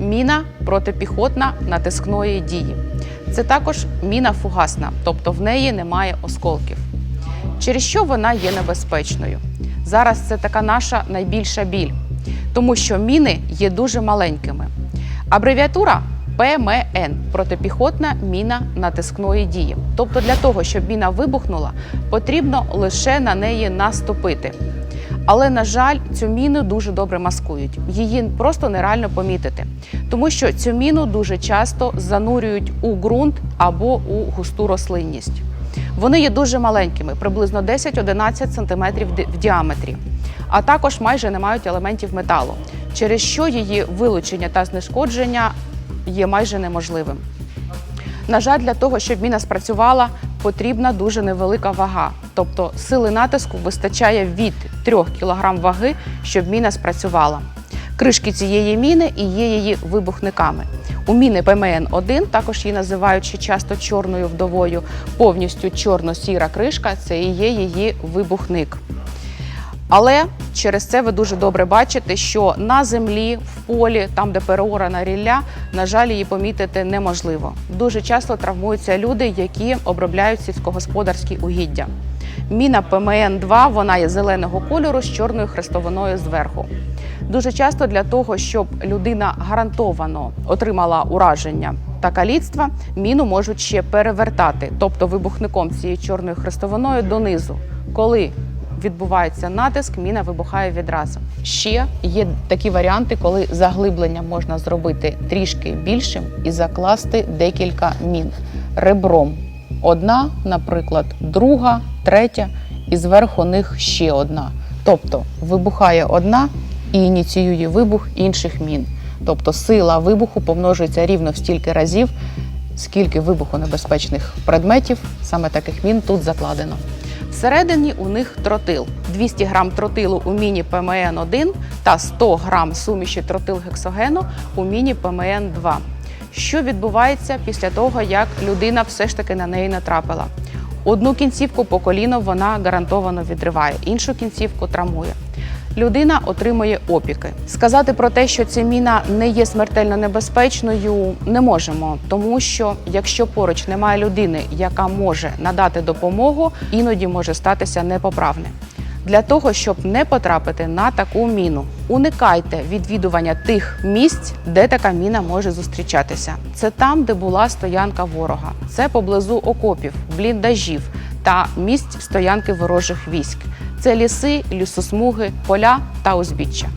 міна протипіхотна натискної дії. Це також міна фугасна, тобто в неї немає осколків. Через що вона є небезпечною? Зараз це така наша найбільша біль, тому що міни є дуже маленькими. Абревіатура ПМН протипіхотна міна натискної дії. Тобто, для того, щоб міна вибухнула, потрібно лише на неї наступити. Але, на жаль, цю міну дуже добре маскують. Її просто нереально помітити, тому що цю міну дуже часто занурюють у ґрунт або у густу рослинність. Вони є дуже маленькими, приблизно 10-11 см в діаметрі, а також майже не мають елементів металу, через що її вилучення та знешкодження є майже неможливим. На жаль, для того, щоб міна спрацювала, потрібна дуже невелика вага. Тобто сили натиску вистачає від 3 кг ваги, щоб міна спрацювала. Кришки цієї міни і є її вибухниками. У міни ПМН-1, також її називають часто чорною вдовою, повністю чорно-сіра кришка це і є її вибухник. Але через це ви дуже добре бачите, що на землі, в полі, там, де переорана рілля, на жаль, її помітити неможливо. Дуже часто травмуються люди, які обробляють сільськогосподарські угіддя. Міна ПМН-2 вона є зеленого кольору з чорною хрестовиною зверху. Дуже часто для того, щоб людина гарантовано отримала ураження та каліцтва, міну можуть ще перевертати, тобто вибухником цією чорною хрестовиною донизу. Коли відбувається натиск, міна вибухає відразу. Ще є такі варіанти, коли заглиблення можна зробити трішки більшим і закласти декілька мін ребром. Одна, наприклад, друга, третя, і зверху них ще одна. Тобто вибухає одна і ініціює вибух інших мін. Тобто сила вибуху помножується рівно в стільки разів, скільки вибухонебезпечних предметів, саме таких мін тут закладено. Всередині у них тротил. 200 грам тротилу у міні ПМН-1 та 100 грам суміші тротил-гексогену у міні ПМН-2. Що відбувається після того, як людина все ж таки на неї натрапила? Одну кінцівку по коліно вона гарантовано відриває, іншу кінцівку травмує. Людина отримує опіки. Сказати про те, що ця міна не є смертельно небезпечною, не можемо, тому що якщо поруч немає людини, яка може надати допомогу, іноді може статися непоправне. Для того щоб не потрапити на таку міну, уникайте відвідування тих місць, де така міна може зустрічатися. Це там, де була стоянка ворога, це поблизу окопів, бліндажів та місць стоянки ворожих військ. Це ліси, лісосмуги, поля та узбіччя.